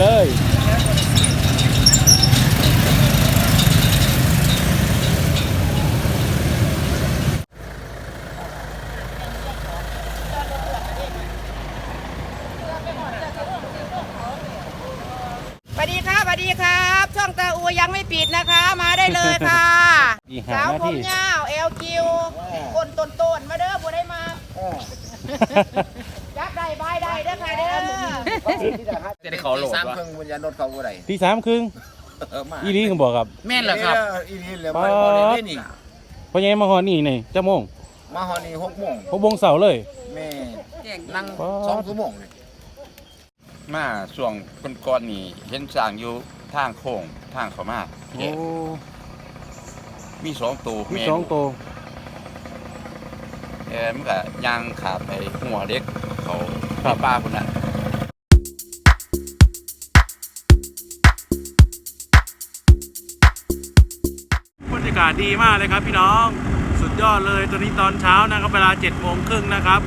เลยสวัสดีครับสวัสดีครับ ช่องตาอูยังไม่ปิดนะคะ มาได้เลยค่ะอีกหาสาวหน้าผมที่ ยาวเอลคิวคนต้นตนๆมาเด้อบุได้มาจับได้บายได้เด้อค่ะเด้อ จะได้ขอโหลด สามวะเครื่องวิญญาณรถเขาบ่ได้ที่สามครึ่งเออมาอีลีเขาบอกครับ แม่นเหรอครับ อีนี่เลยป๊ามาดบ่ได้เล่นอีกพอยังมาหอนี่นี่เจ้าโมงมาฮอนี่หกโมงพบวงเสาเลยแม่นั่งป๊าดสองชั่วโมงเลยมาช่วงก่อนๆนี่เห็นสร้างอยู่ทางโค้งทางเขามาโอ้แกะมีสองตัวมีแม่สองตัวเออมันก็ยางขาดไปหัวเล็กเขาในป้าคนนั้น รยากาศดีมากเลยครับพี่น้อง สุดยอดเลยตอนนี้ตอนเช้านะครับเวลาเจ็ดโมงครึ่งนะครับ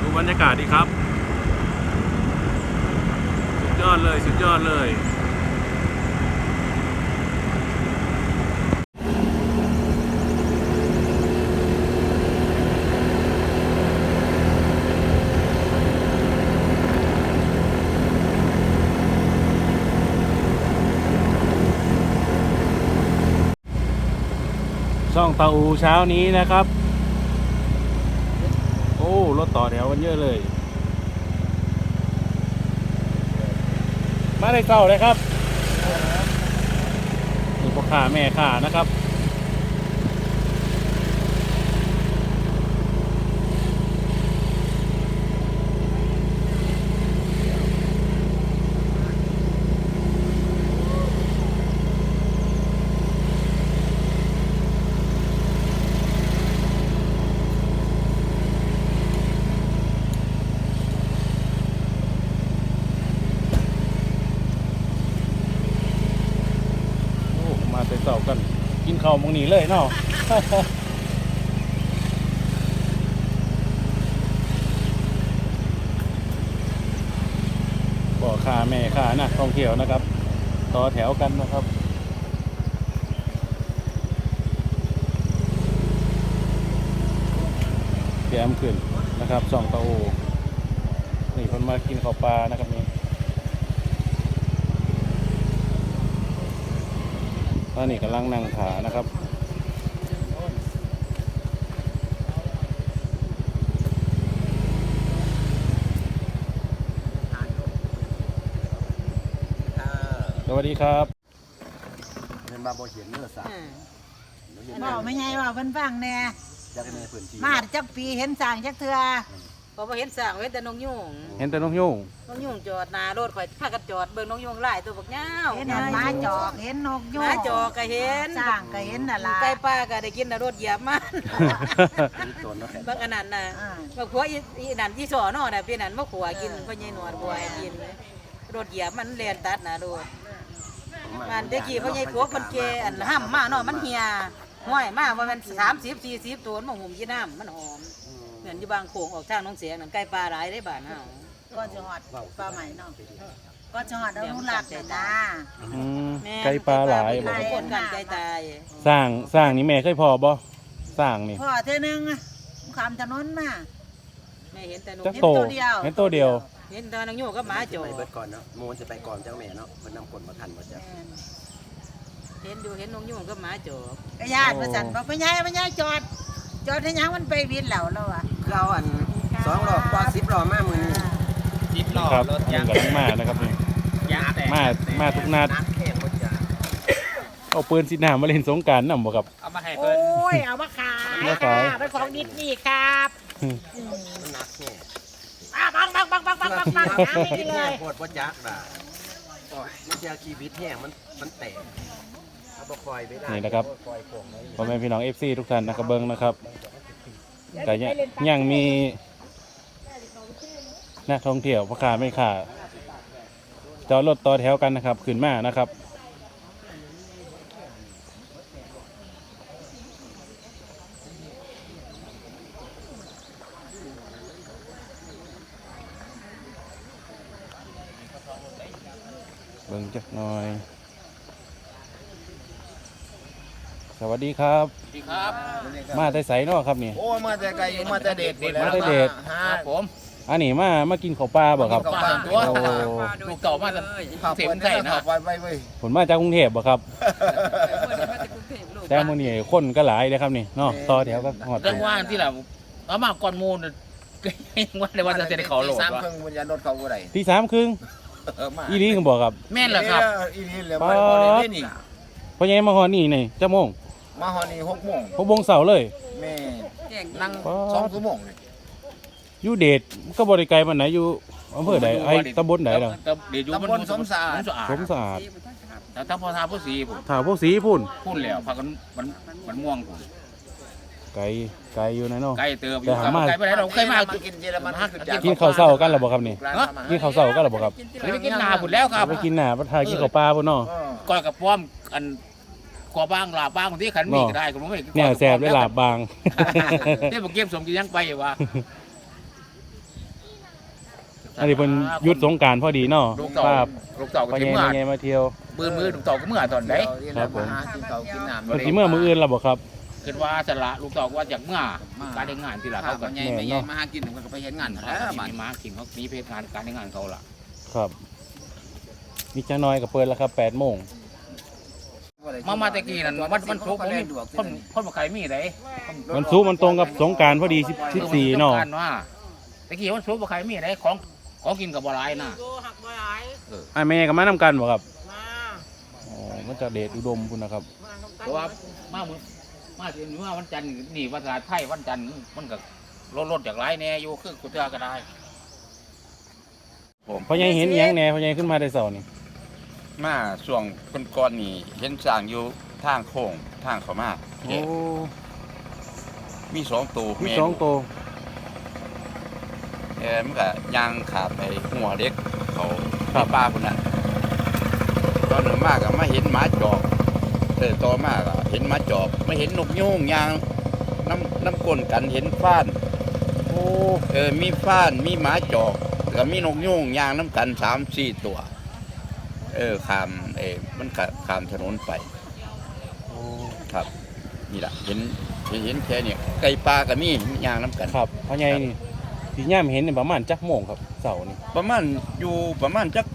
ดูบรรยากาศดีครับ สุดยอดเลย สุดยอดเลยาอูเช้านี้นะครับ โอ้ รถต่อแถวกันเยอะเลย มาได้เศร้าเลยครับนี่พ่อข้าแม่ข้านะครับ โอ้มาแต่เศร้ากัน กิ นาวมองนี้เลยเนาะบ่อขาแม่ขานะท่องเที่ยวนะครับ ต่อแถวกันนะครับเตรียมขึ้นนะครับสองตาโอนี่คนมากินข้าวปลานะครับนี่ ตอนนี้กำลังนั่งขานะครับสวัสดีครับเป็นมาบ่เห็นเนื้อสัตว์บอกไม่ไงว่าเพิ่นฟังแน่จากในพื้นที่มาจักปีเห็นสร้างจักเทื่อ พอมาเห็นสั่งเห็นแต่นกยุงเห็นแต่นกยูงนกยุงจอดหนารถข่อยพากันจอดเบิ่งนกยุงไล่ตัวบักยาวเห็นหมาจอกเห็นนกยูหงมาจอกก็เห็นสร้างก็เห็นน่ะล่ะ ไก่ป้าก็ได้กินน่ะรถเหยียบมัน ตัวนั่นแหละบางอันนั้นน่ะอ่า บักขัวอีอีนั่นอีสอเนาะน่ะพี่นั่นบ่ขัวกินพ่อใหญ่หนวดขัวให้กินรถเหยียบมันแล่นตัดหน้ารถมันตะกี้พ่อใหญ่พวกมันเกอันห้ำมาเนาะมันเหี่ยห้อยมาว่ามันสามสิบสี่สิบตัวมันหุ่มยี่น้ำมันหอม เหมือนอยู่บางโขงออกทางน้องเสียงนั่นใกล้ปลาหลายได้บ้านเฮาก็จะฮอดปลาใหม่เนาะก็จะฮอดอนุรักษ์น่ะนะอืมแม่ไก่ปลาหลายบ่บ่ทุกคนกันใจตายสร้างสร้างนี่แม่เคยพอบ่สร้างนี่พ่อเทื่อนึงอะขามถนนน่ะ แม่เห็นแต่หนูจักเห็นโตตัวเดียวเห็นตัวเดียว เห็นแต่นางโยกับหมาจอไปเบิดก่อนเนาะมูนจะไปก่อนเจ้าแม่เนาะเพิ่นนำคนมาทันบ่จ้ะเห็นอยู่เห็นนางโยกับหมาจอกก็ญาติว่าซั่นบอกไม่ไงไม่ไงจอด จอดให้หยังมันไปวินแล้วแล้วอะคือเอาอันสองรอบกว่า10รอบมามื้อนี้จิบล้อครับรถมันยางกำลังมานะครับนี่ ยางแตกมามาทุกนัด น้ำแข็งบ่จ้ะเอาปืนสีหน้ามาเล่นสงกรารนำบ่ครับ เอามาให้โอ้เพิ่นยเอามาขายมาขายค่ะเป็นของดิสนีย์ครับมันหนักแน่อะบังบังบังบังบังบังบังหาไม่ดีเลย ปวดบ่จักล่ะโอ้ยมันจะชีวิตแห้งมันมันแตก เอาบ่คอยไปได้นี่นะครับปล่อยโป่งไว้พ่อแม่พี่น้อง FC ทุกท่านนะครับเบิ่งนะครับแต่ยังยังมีนักท่องเที่ยวพ่อค้าไม่ค้าจอดรถต่อแถวกันนะครับขึ้นมานะครับเบิ่งจักหน่อย สวัสดีครับ ดีครับ มาแต่ไสเนาะครับนี่ โอ้มาแต่ไกลมาแต่เด็ดมาแต่เด็ดครับผมอันนี้มามากินข้าวปลาบ่ครับ กินข้าวปลา ตัวโอ้ ลูกเต่ามาจากเสียงไทยนะไปไปไปผลมาจากกรุงเทพบ่ครับ แต่มื้อนี้คนก็หลายเลยครับนี่เนาะต่อแถวก็ฮอดเรื่องว่าที่เราเอามาก่อนมูลว่าในวันจะได้เขาโหลดสามวะเครื่องวิญญาณรถเขาบ่ได้ที่สามครึ่งเออมาอีหลีคือบ่ครับ แม่นเหรอครับอีนี่เลยมาบ่ได้เล่นอีก เพราะยังมาฮอดนี่นี่จักโมง มาฮอดนี่6โมง6โมงเช้าเลย แม่นั่งป๊าดสองชั่วโมงเลยอยู่เดชก็บ่ได้ไกลปานไหนอยู่อำเภอใดไอ้ตำบลใดล่ะเดี๋ยวอยู่ตำบลสมสารสะอาดสมสะอาดแล้วทั้งพอทาผู้สีผมถ้าพวกสีพุ่น พูดแล้วพากันมันมันม่วงผมไกลไกลอยู่นะเนาะ ไก่เติมอแต่ยู่หามา ไก่ไปไหนเราเคยมากินเยอรมันคือจากกินข้าวเช้ากันแล้วบ่ครับนี่กินข้าวเช้ากันแล้วบ่ครับเคยไปกินนาผุดแล้วครับไปกินหน้าบ่ทากินข้าวปลาพุ่นเนาะ ก้อยกับป้อมอัน กอบ้างลาบ้างที่ขันมีก็ได้คุณไม่เนี่ยแซ่บได้ลาบบางที่ผมเก็บสมกินยังไปวะอันนี้เพิ่นหยุดสงกรารพอดีเนาะลูกเต่าภาพลูกเต่าก็พ่อกินใหญ่เมื่อแม่ใหญ่มาเที่ยวมือมือลูกเต่าก็เมื่อตอนไหนครับผมกินข้าวกินน้ำเพิ่นสิเมื่อมื้ออื่นแล้วบ่ครับคิดว่าสละลูกเต่าว่าจากเมื่อการได้งานที่ละเขาก็ใหญ่ไม่ใหญ่มาหากินมันก็ไปเห็นงานแล้แล้ววมีมากินเขามีเพศงานการได้งานเขาล่ะ ครับมีจังน้อยก็เปิดแล้วครับ8โมง มามาตะกี้นั่นวันวันศุกร์ผมมีคนคนมาขายมีไดวันศุกร์มันตรงกับสงกรารพอดี10 14เนาะว่าตะกี้วันศุกร์มาขายมีไดของของกินกับบ่หลายนะอะแม่ก็มานํกันบ่ครับอ๋อมันจะเดชอุดมพุ่นนะครับเพราะว่ามามื้อมาสิว่าวันจันทร์นี่ภาษาไทยวันจันทร์มันก็ลดลดจากหลายแน่อยู่คือกุเทือก็ได้เพราะยังเห็นอิหยังแหน่เพราะยังขึ้นมาได้เสาร์นี่ มาช่วงก่อนๆนี่เห็นสร้างอยู่ทางโค้งทางเข้ามาโอ้มีสองตัวมีแม่สองตัวเออมันก็ย่างขาไปหัวเด็กเขาป้าป้าคนนั้นตอนหนึ่งมากก็มาเห็นหมาจอกเออต่อมากก็เห็นหมาจอกไม่เห็นนกยูงยางน้ำน้ำก้นกันเห็นฟ้าน โอ้เออมีฟ้านมีหมาจอกแล้วก็มีนกยูงยางน้ำกันสามสี่ตัว เออขามเออมันก็ขามถนนไปโอ้ครับ นี่แหละเห็นเห็นเห็นแค่เนี่ยไก่ปลาก็มียางน้ำกันครับเพราะยังนี่ที่ย่ามเห็นนี่ประมาณจักโมงครับเสาร์นี่ประมาณอยู่ประมาณจัก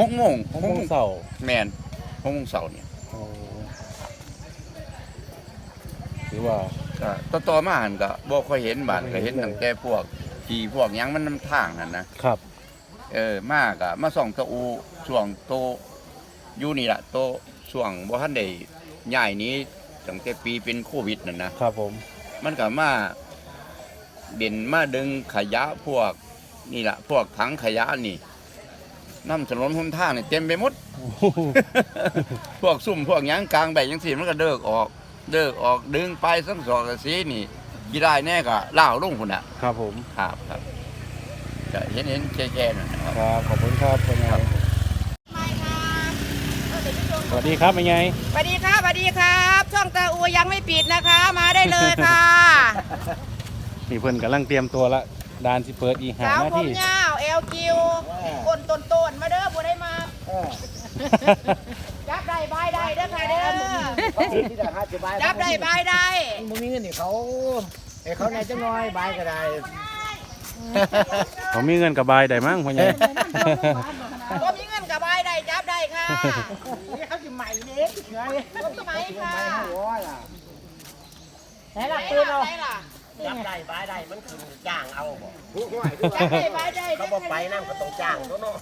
หกโมงหกโมงเสาร์แมนหกโมงเสาร์เนี่ยโอ้ถือว่าก็ต่อต่อมาหันก็บ่ค่อยเห็นบ้านก็เห็นตั้งแต่พวกขี่พวกหยังมันนำทางนั่นนะครับ เออมากะมาส่องตะอูช่วงโตอยู่นี่ล่ะโตช่วงบ่ทันได้ย้ายหนี้ตั้งแต่ปีเป็นโควิดนั่นนะครับผม มันก็มาเด่นมาดึงขยะพวกนี่ล่ะพวกถังขยะนี่น้ำถนนหนทางนี่เต็มไปหมดโอ้โหพวกซุ่มพวกหยังกลางใบยังสิมันก็เดิกออกเดิกออกดึงไปสังสอกสีนี่กี่ได้แน่ก็ล่าวลงพุ่นน่ะครับผม ครับครับ ก็เห็นเห็นแค่ๆนั่นนะครับ ครับขอบคุณครับเป็นไงสวัสดีครับเป็นไงสวัสดีครับสวัสดีครับ ช่องตาอูยังไม่ปิดนะคะ มาได้เลยค่ะนี่เพิ่นกำลังเตรียมตัวละดานสิเปิดอีกหาสาวหน้าผมที่ ยาวเอลคิวคนต้นตนๆมาเด้อบัได้มาจับได้บายได้เด้อค่ะเด้อจับได้บายได้มึงมีเงินนี่เขาไอ้เขาในจังน้อยบายก็ได้ ผมมีเงินกับบายได้มั้งพ่อใหญ่ ก็มีเงินกับบายได้จับได้ค่ะเขาสิใหม่เด็กไงก็มีไหมค่ะไหนล่ะปืนเราไหนล่ะจับได้บายได้มันคือจ้างเอาบ่จับได้บายได้เขาเด้อบ่ไปนั่งก็ต้องจ้างตัวเนาะ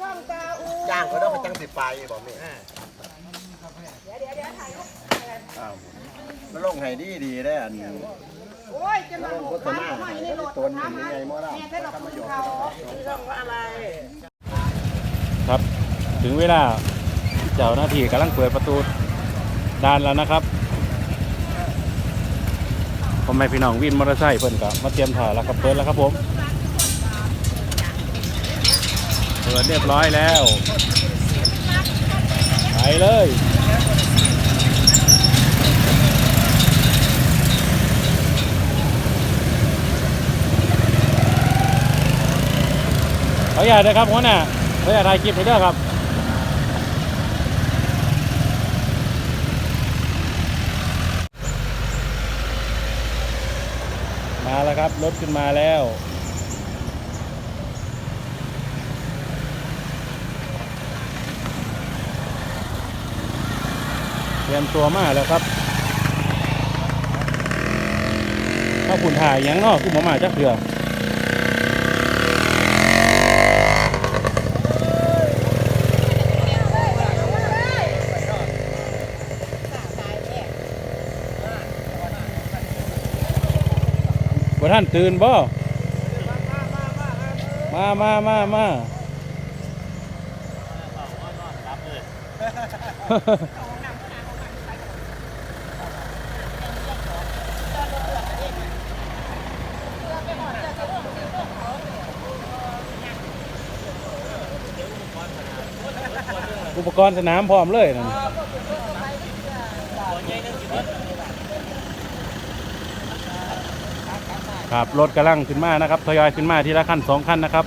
ช่องตาอูจ้างก็ต้องจังสิไปบ่แม่มันลงให้ดีดีได้อัน โอ้ยจะมาหมูค้างมาในรถต้นนี่ทำไมไงบ่ล่ะแม่ได้ดอกคุณเขาครับ ถึงเวลา เจ้าหน้าที่กำลังเปิดประตูดานแล้วนะครับผมไม่พี่น้องวินมอเตอร์ไซค์เพิ่นก็มาเตรียมถ่ายแล้วครับเปิดแล้วครับผมเปิดเรียบร้อยแล้วไปเลย ออนุญาตนะครับหัวหน้าเฮ้ยถ่ายคลิปไปเด้อครับมาแล้วครับ รถขึ้นมาแล้ว เตรียมตัวมาแล้วครับถ้าคุณถ่ายยังนอกคุณหมอมาจักเถื่อ บ่ท่านตื่นบ่ มามามามาอุปกรณ์สนามพร้อมเลยนั่น ครับรถกำลังขึ้นมานะครับทยอยขึ้นมาทีละขั้นสองขั้นนะครับ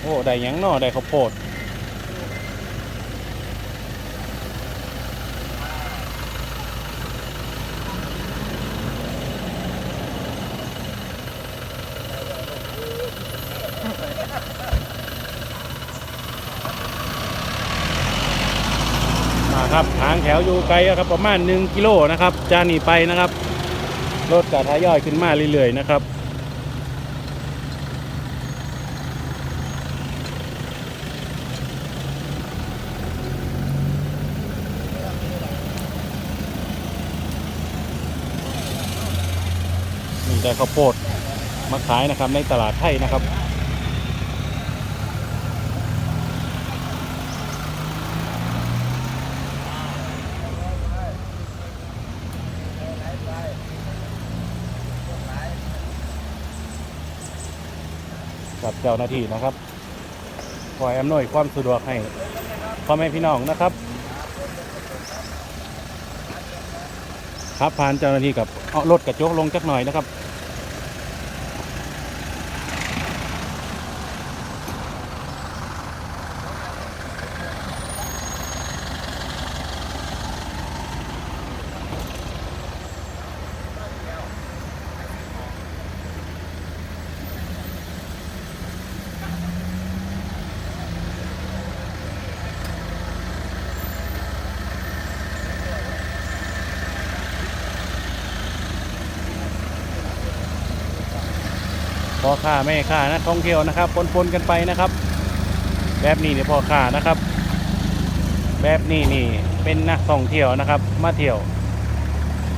โอ้ได้ยังเนอได้ข้าวโพดมาครับทางแถ วอยู่ไกลอะครับประมาณ 1 กิโลนะครับจานี่ไปนะครับ รถกระทยอยขึ้นมาเรื่อยๆนะครับนี่ได้ข้าวโพดมาขายนะครับในตลาดไทยนะครับ เจ้าหน้าที่นะครับคอยอำนวยความสะดวกให้พ่อแม่พี่น้องนะครับ ครับผ่านเจ้าหน้าที่กับเอารถกระจกลงจักหน่อยนะครับ พ่อค้าแม่ค้านักท่องเที่ยวนะครับปนๆกันไปนะครับ แบบนี้เนี่ยพ่อค้านะครับ แบบนี้นี่เป็นนักท่องเที่ยวนะครับ มาเที่ยว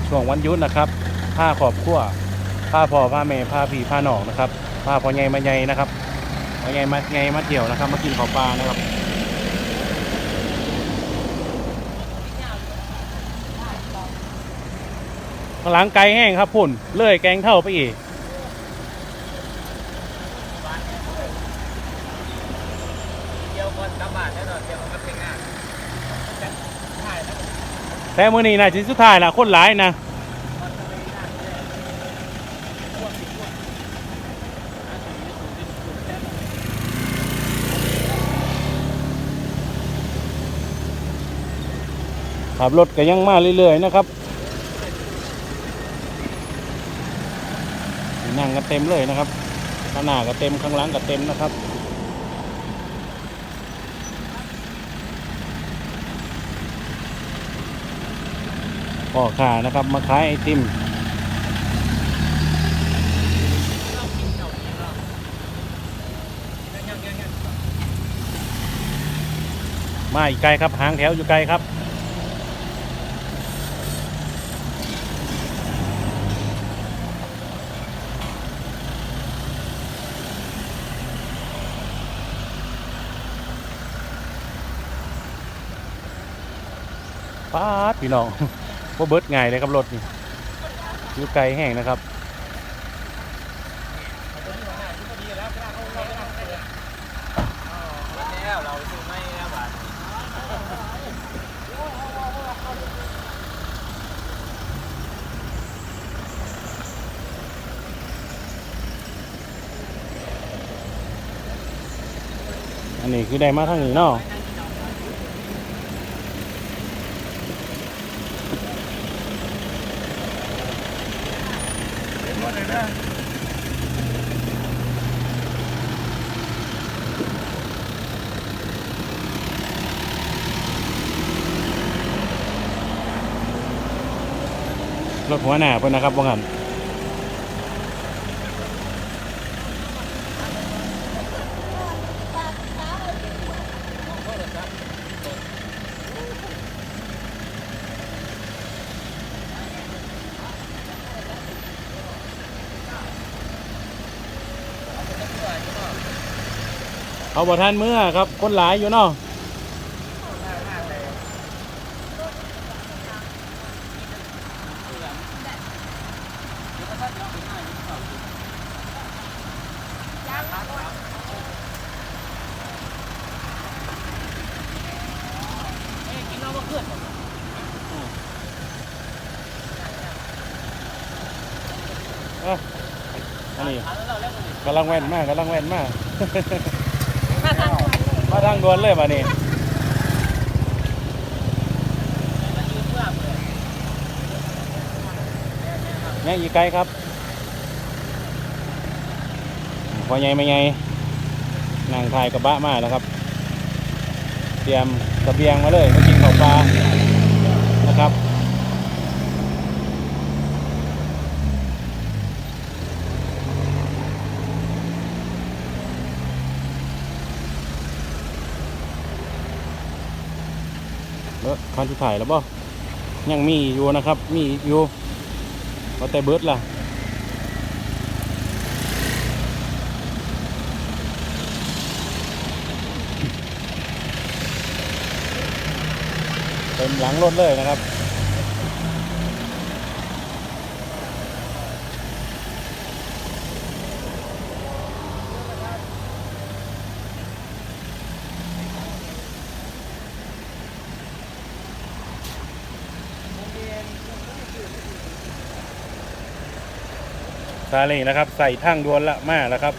ช่วงวันหยุดนะครับพาครอบครัวพาพ่อพาแม่พาพี่พาหนองนะครับพาพ่อใหญ่มาใหญ่นะครับพ่อใหญ่มาใหญ่มาเที่ยวนะครับมากินข้าวปลานะครับข้างหลังไกลแห้งครับพุ่นเลื่อยแกงเท่าไปอีก แต่มื้อนี้น่าสิสุดท้ายละคนหลายนะขับรถก็ยังมาเรื่อยๆนะครับนั่งกันเต็มเลยนะครับข้างหน้าก็เต็มข้างหลังก็เต็มนะครับ พ่อค้านะครับ มาขายไอติมมาอีกไกลครับหางแถวอยู่ไกลครับป้าพี่น้อง ว่าเบิร์ดง่ายเลยครับรถนี่อยู่ไกลแห้งนะครับอันนี้คือได้มาทางนี้เนาะ หัวหน้าเพิ่อนนะครับว่างั้นเขาบอท่านเมื่อครับ คนหลายอยู่เนาะ อะอันนี้กำลังแว่นมากกำลังแว่นมาก มาทางด่วนเลยมานี่ยังอีกไกลครับพอใหญ่ไม่ใหญ่นั่งถ่ายกระบะมาแล้วครับ เตรียมเสบียงมาเลยมากิ นข้าวปลานะครับแล้วคันที่ถ่ายแล้วบ่ยังมีอยู่นะครับ มีอยู่ว่าแต่เบิร์ดล่ะ เต็มหลังรถเลยนะครับซาเล้งนะครับ ใส่ทางด่วนละมาแล้วครับ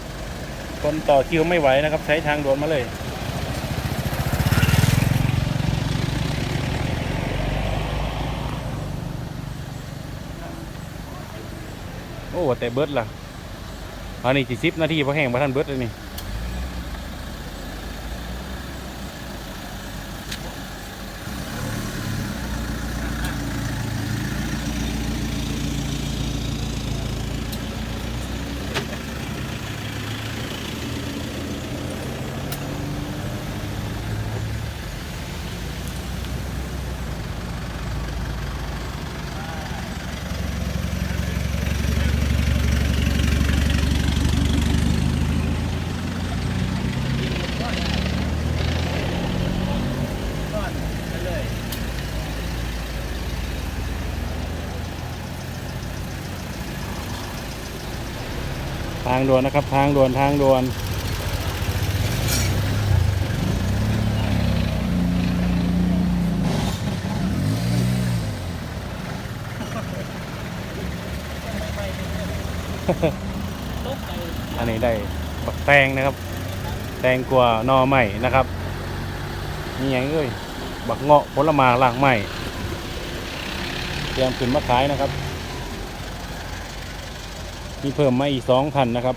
คนต่อคิวไม่ไหวนะครับ ใช้ทางด่วนมาเลย แต่เบิร์ดล่ะอันนี้สิบนาทีพอแห้งมาท่านเบิร์ดเลยนี่างด่วนนะครับ ทางด่วนทางด่วนอันนี้ได้บักแตงนะครับ แตงกวานอใหม่นะครับมีอย่างเอ้ยบักเงาะผลไม้หลากใหม่เตรียมขึ้นมาขายนะครับ มีเพิ่มมาอีกสองคันนะครับ